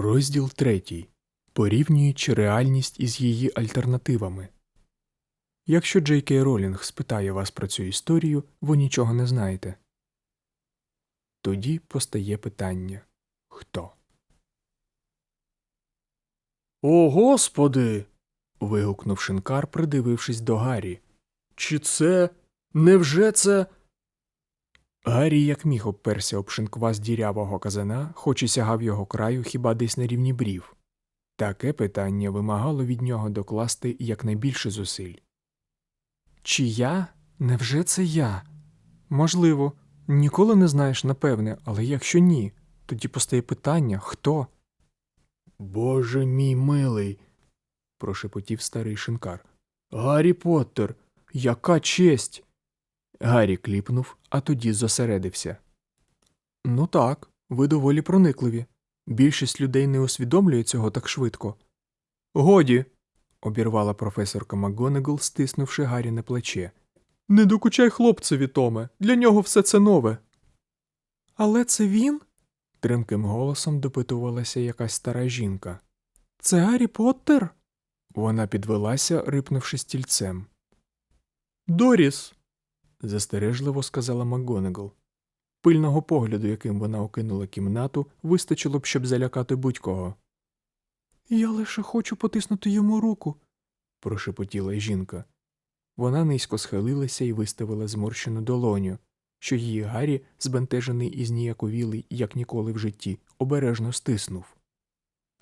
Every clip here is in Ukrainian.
Розділ третій. Порівнюючи реальність із її альтернативами. Якщо Джей Кей Ролінг спитає вас про цю історію, ви нічого не знаєте. Тоді постає питання хто? О, господи. вигукнув шинкар, придивившись до Гаррі. Чи це. Невже це. Гаррі як міг обперся об шинквас дірявого казана, хоч і сягав його краю хіба десь на рівні брів. Таке питання вимагало від нього докласти якнайбільше зусиль. Чи я? Невже це я? Можливо, ніколи не знаєш напевне, але якщо ні, тоді постає питання хто? Боже мій милий. прошепотів старий шинкар. Гаррі Поттер, яка честь. Гаррі кліпнув, а тоді зосередився. Ну так, ви доволі проникливі. Більшість людей не усвідомлює цього так швидко. Годі. обірвала професорка МакГонагал, стиснувши Гаррі на плече. Не докучай хлопцеві, Томе, для нього все це нове. Але це він? тримким голосом допитувалася якась стара жінка. Це Гаррі Поттер? Вона підвелася, рипнувши стільцем. Доріс. Застережливо сказала МакГонагал. Пильного погляду, яким вона окинула кімнату, вистачило б, щоб залякати будь-кого. Я лише хочу потиснути йому руку, прошепотіла жінка. Вона низько схилилася і виставила зморщену долоню, що її Гаррі, збентежений і зніяковілий, як ніколи в житті, обережно стиснув.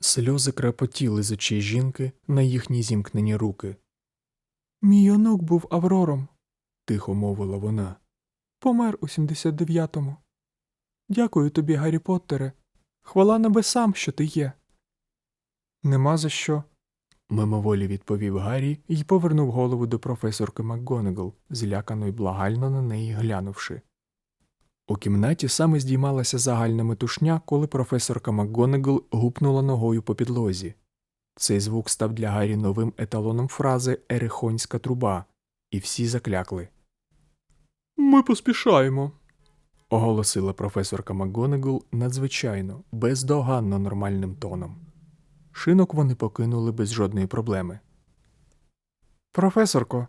Сльози крапотіли з очей жінки на їхні зімкнені руки. Мій онук був Аврором, тихо мовила вона. Помер у 79-му. Дякую тобі, Гаррі Поттере. Хвала небесам, що ти є. Нема за що. мимоволі відповів Гаррі і повернув голову до професорки МакГонагал, злякано й благально на неї глянувши. У кімнаті саме здіймалася загальна метушня, коли професорка МакГонагал гупнула ногою по підлозі. Цей звук став для Гаррі новим еталоном фрази Ерехонська труба, і всі заклякли. Ми поспішаємо, оголосила професорка МакГонагал надзвичайно, бездоганно нормальним тоном. Шинок вони покинули без жодної проблеми. Професорко.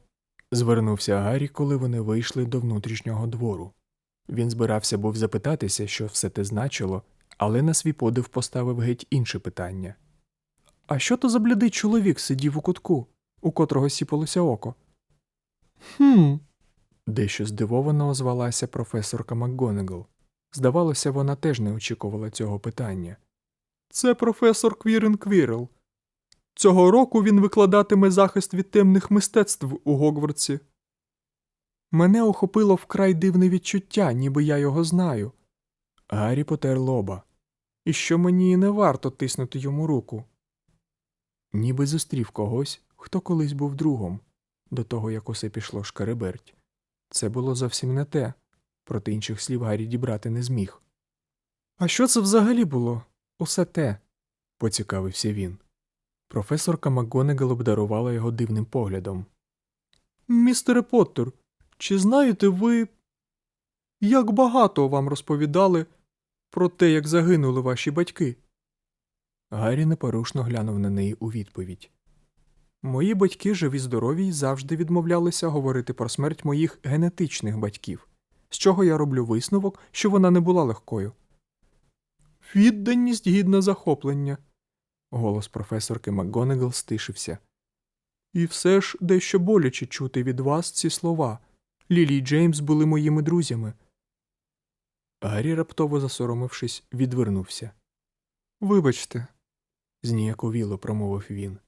звернувся Гаррі, коли вони вийшли до внутрішнього двору. Він збирався був запитатися, що все те значило, але на свій подив поставив геть інше питання. А що то за блідий чоловік сидів у кутку, у котрого сіпалося око? Хм. Дещо здивовано озвалася професорка МакГонагал. Здавалося, вона теж не очікувала цього питання. Це професор Квірен Квірел. Цього року він викладатиме захист від темних мистецтв у Гогвартсі. Мене охопило вкрай дивне відчуття, ніби я його знаю. Гаррі потер лоба. І що мені не варто тиснути йому руку. Ніби зустрів когось, хто колись був другом, до того як усе пішло шкереберть. Це було зовсім не те, проти інших слів Гаррі дібрати не зміг. А що це взагалі було? Усе те, поцікавився він. Професорка МакГонагал обдарувала його дивним поглядом. Містере Поттер, чи знаєте ви, як багато вам розповідали про те, як загинули ваші батьки? Гаррі непорушно глянув на неї у відповідь. Мої батьки живі здорові й завжди відмовлялися говорити про смерть моїх генетичних батьків, з чого я роблю висновок, що вона не була легкою. Відданість гідна захоплення. Голос професорки МакГонагал стишився. І все ж дещо боляче чути від вас ці слова. Лілі й Джеймс були моїми друзями. Гаррі, раптово засоромившись, відвернувся. Вибачте, зніяковіло промовив він.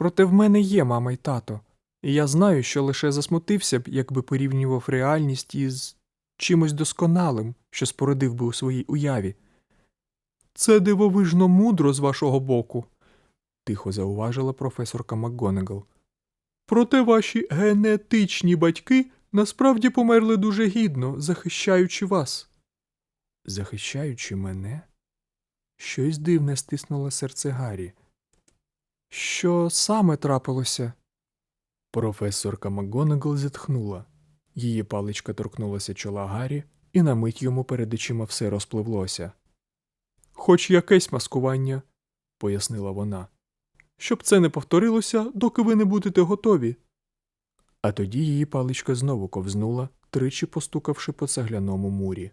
Проте в мене є мама й тато, і я знаю, що лише засмутився б, якби порівнював реальність із чимось досконалим, що спородив би у своїй уяві. Це дивовижно мудро з вашого боку, тихо зауважила професорка МакГонагал. Проте ваші генетичні батьки насправді померли дуже гідно, захищаючи вас. Захищаючи мене? Щось дивне стиснуло серце Гаррі. Що саме трапилося? Професорка МакГонагал зітхнула. Її паличка торкнулася чола Гаррі, і на мить йому перед очима все розпливлося. Хоч якесь маскування. пояснила вона. Щоб це не повторилося, доки ви не будете готові. А тоді її паличка знову ковзнула, тричі постукавши по цегляному мурі,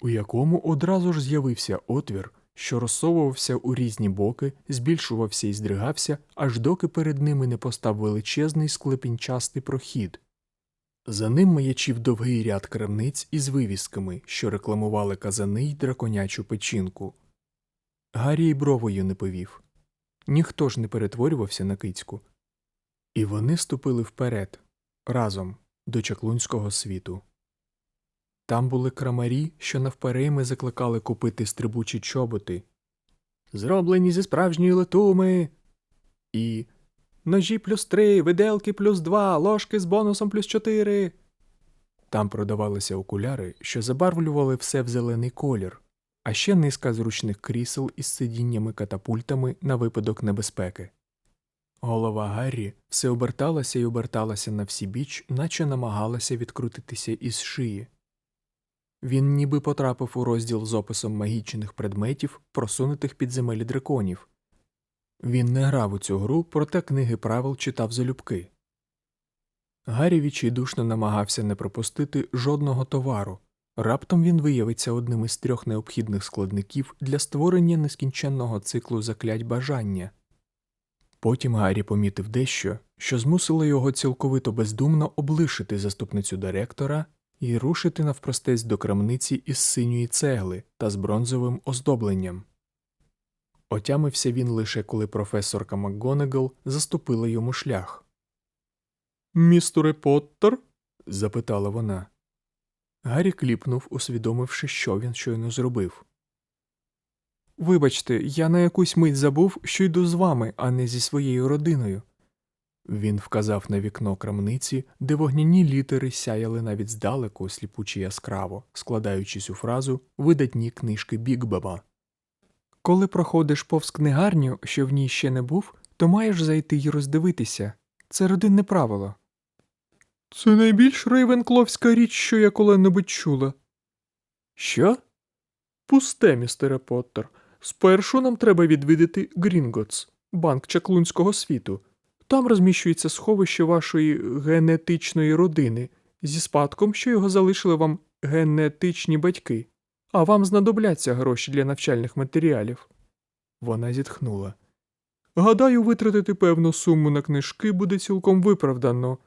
у якому одразу ж з'явився отвір, що розсовувався у різні боки, збільшувався і здригався, аж доки перед ними не постав величезний склепінчастий прохід. За ним маячив довгий ряд крамниць із вивісками, що рекламували казани й драконячу печінку. Гаррі й бровою не повів. Ніхто ж не перетворювався на кицьку. І вони ступили вперед, разом, до чаклунського світу. Там були крамарі, що навперейми закликали купити стрибучі чоботи, зроблені зі справжньої летуми, і ножі плюс три, виделки плюс два, ложки з бонусом плюс чотири. Там продавалися окуляри, що забарвлювали все в зелений колір, а ще низка зручних крісел із сидіннями катапультами на випадок небезпеки. Голова Гаррі все оберталася і оберталася на всі біч, наче намагалася відкрутитися із шиї. Він ніби потрапив у розділ з описом магічних предметів, просунутих під земелі драконів. Він не грав у цю гру, проте книги правил читав залюбки. Гаррі відчайдушно намагався не пропустити жодного товару. Раптом він виявиться одним із трьох необхідних складників для створення нескінченного циклу заклять бажання. Потім Гаррі помітив дещо, що змусило його цілковито бездумно облишити заступницю директора і рушити навпростець до крамниці із синьої цегли та з бронзовим оздобленням. Отямився він лише коли професорка МакГонагал заступила йому шлях. Містере Поттер? запитала вона. Гаррі кліпнув, усвідомивши, що він щойно зробив. Вибачте, я на якусь мить забув, що йду з вами, а не зі своєю родиною. Він вказав на вікно крамниці, де вогняні літери сяяли навіть здалеку сліпуче яскраво, складаючись у фразу видатні книжки Бікбеба. Коли проходиш повз книгарню, що в ній ще не був, то маєш зайти й роздивитися. Це родинне правило. Це найбільш рейвенкловська річ, що я коли-небудь чула. Що? Пусте, містере Поттер. Спершу нам треба відвідати Грінготс, банк чаклунського світу. Там розміщується сховище вашої генетичної родини зі спадком, що його залишили вам генетичні батьки, а вам знадобляться гроші для навчальних матеріалів. Вона зітхнула. Гадаю, витратити певну суму на книжки буде цілком виправдано.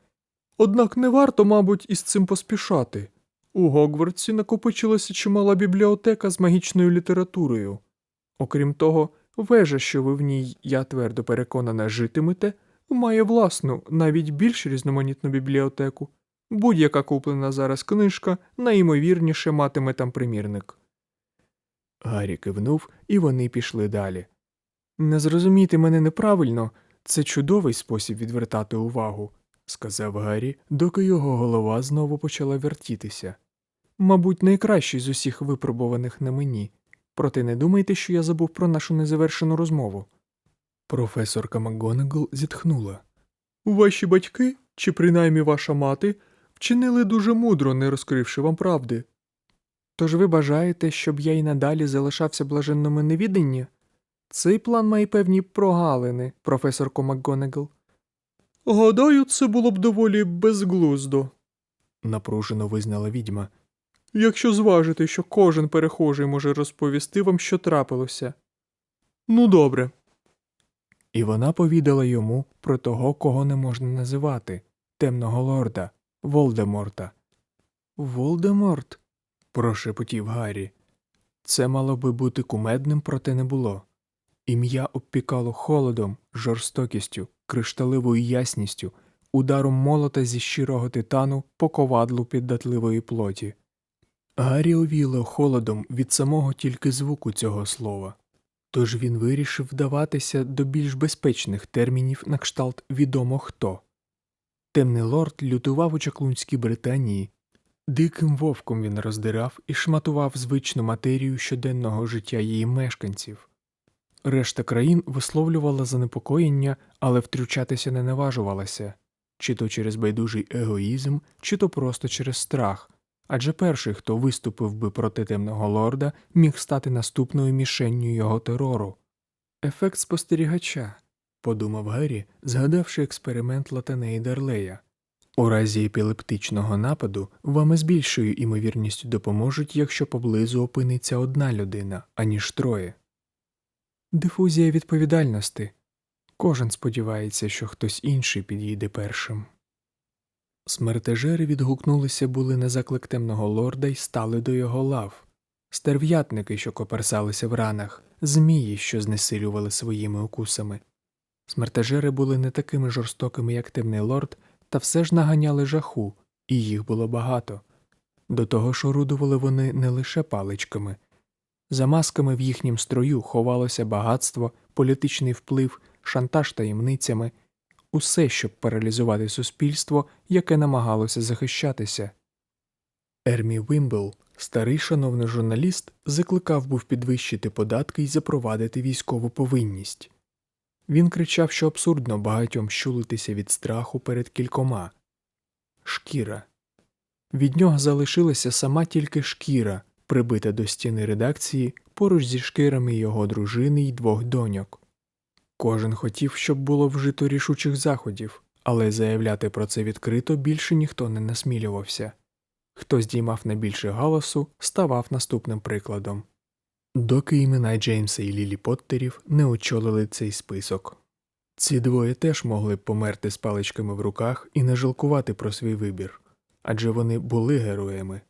Однак не варто, мабуть, із цим поспішати. У Гогвартсі накопичилася чимала бібліотека з магічною літературою. Окрім того, вежа, що ви в ній, я твердо переконана, житимете, має власну, навіть більш різноманітну бібліотеку. Будь-яка куплена зараз книжка найімовірніше матиме там примірник. Гаррі кивнув, і вони пішли далі. Не зрозумійте мене неправильно, це чудовий спосіб відвертати увагу, сказав Гаррі, доки його голова знову почала вертітися. Мабуть, найкращий з усіх випробуваних на мені. Проте не думайте, що я забув про нашу незавершену розмову. Професорка МакГонагал зітхнула. Ваші батьки, чи принаймні ваша мати, вчинили дуже мудро, не розкривши вам правди. Тож ви бажаєте, щоб я й надалі залишався блаженному невідданні? Цей план має певні прогалини, професорко МакГонагал. Гадаю, це було б доволі безглуздо, напружено визнала відьма. Якщо зважити, що кожен перехожий може розповісти вам, що трапилося. Ну, добре. І вона повідала йому про того, кого не можна називати темного лорда, Волдеморта. Волдеморт? прошепотів Гаррі. Це мало би бути кумедним, проте не було. Ім'я обпікало холодом, жорстокістю, кришталевою ясністю, ударом молота зі щирого титану по ковадлу піддатливої плоті. Гаррі овіло холодом від самого тільки звуку цього слова, тож він вирішив вдаватися до більш безпечних термінів на кшталт відомо хто. Темний лорд лютував у чаклунській Британії, диким вовком він роздирав і шматував звичну матерію щоденного життя її мешканців. Решта країн висловлювала занепокоєння, але втручатися не наважувалася, чи то через байдужий егоїзм, чи то просто через страх адже перший, хто виступив би проти темного лорда, міг стати наступною мішенню його терору. Ефект спостерігача, подумав Гаррі, згадавши експеримент Латанеї Дарлея. У разі епілептичного нападу вам із більшою імовірністю допоможуть, якщо поблизу опиниться одна людина, аніж троє. Дифузія відповідальності. Кожен сподівається, що хтось інший підійде першим. Смертежери відгукнулися були на заклик темного лорда й стали до його лав. Стерв'ятники, що коперсалися в ранах, змії, що знесилювали своїми укусами. Смертежери були не такими жорстокими, як темний лорд, та все ж наганяли жаху, і їх було багато. До того ж орудували вони не лише паличками. За масками в їхнім строю ховалося багатство, політичний вплив, шантаж таємницями, усе, щоб паралізувати суспільство, яке намагалося захищатися. Ермі Вимбл, старий шановний журналіст, закликав був підвищити податки і запровадити військову повинність. Він кричав, що абсурдно багатьом щулитися від страху перед кількома. Шкіра. Від нього залишилася сама тільки шкіра, прибита до стіни редакції поруч зі шкірами його дружини й двох доньок. Кожен хотів, щоб було вжито рішучих заходів, але заявляти про це відкрито більше ніхто не насмілювався. Хто здіймав найбільше галасу, ставав наступним прикладом. Доки імена Джеймса і Лілі Поттерів не очолили цей список. Ці двоє теж могли б померти з паличками в руках і не жалкувати про свій вибір, адже вони були героями.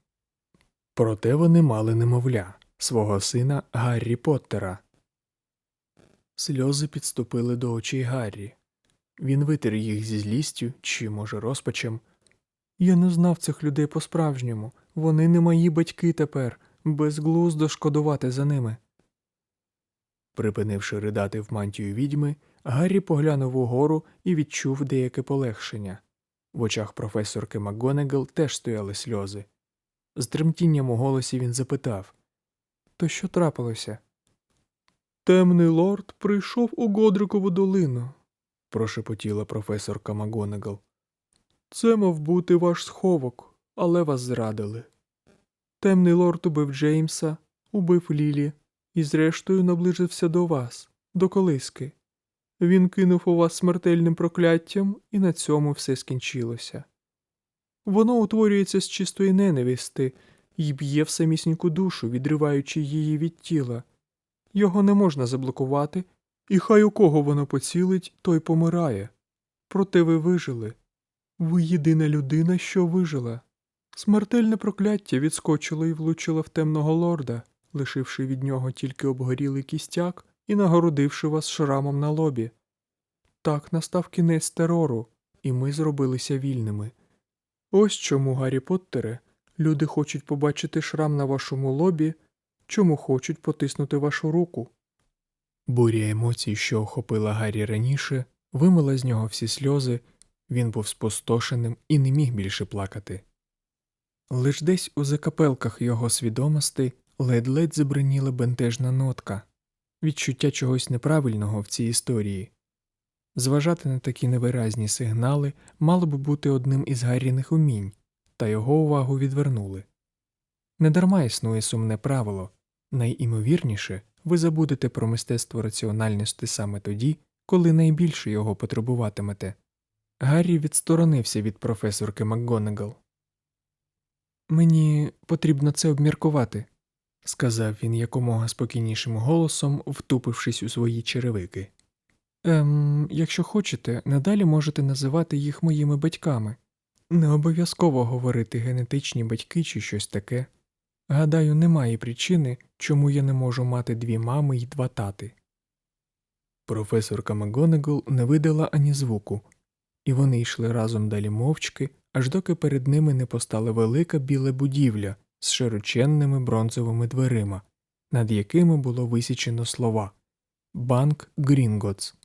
Проте вони мали немовля свого сина Гаррі Поттера. Сльози підступили до очей Гаррі. Він витер їх зі злістю чи, може, розпачем. Я не знав цих людей по-справжньому. Вони не мої батьки тепер, безглуздо шкодувати за ними. Припинивши ридати в мантію відьми, Гаррі поглянув угору і відчув деяке полегшення. В очах професорки МакГонегал теж стояли сльози. З тремтінням у голосі він запитав То що трапилося? Темний лорд прийшов у Годрикову долину, прошепотіла професорка МакГонегал. Це мав бути ваш сховок, але вас зрадили. Темний лорд убив Джеймса, убив Лілі і, зрештою, наближився до вас, до колиски. Він кинув у вас смертельним прокляттям, і на цьому все скінчилося. Воно утворюється з чистої ненависти і б'є в самісіньку душу, відриваючи її від тіла. Його не можна заблокувати, і хай у кого воно поцілить, той помирає. Проте ви вижили. Ви єдина людина, що вижила. Смертельне прокляття відскочило і влучило в темного лорда, лишивши від нього тільки обгорілий кістяк і нагородивши вас шрамом на лобі. Так настав кінець терору, і ми зробилися вільними. Ось чому, Гаррі Поттере, люди хочуть побачити шрам на вашому лобі, чому хочуть потиснути вашу руку. Буря емоцій, що охопила Гаррі раніше, вимила з нього всі сльози, він був спустошеним і не міг більше плакати. Лиш десь у закапелках його свідомості ледь-ледь забриніла бентежна нотка, відчуття чогось неправильного в цій історії. Зважати на такі невиразні сигнали мало б бути одним із Гарріних умінь, та його увагу відвернули. Недарма існує сумне правило найімовірніше ви забудете про мистецтво раціональності саме тоді, коли найбільше його потребуватимете. Гаррі відсторонився від професорки МакГонагал. Мені потрібно це обміркувати, сказав він якомога спокійнішим голосом, втупившись у свої черевики. Ем, якщо хочете, надалі можете називати їх моїми батьками. Не обов'язково говорити генетичні батьки чи щось таке. Гадаю, немає причини, чому я не можу мати дві мами і два тати. Професорка МакГонагал не видала ані звуку, і вони йшли разом далі мовчки, аж доки перед ними не постала велика біла будівля з широченними бронзовими дверима, над якими було висічено слова Банк Грінготс.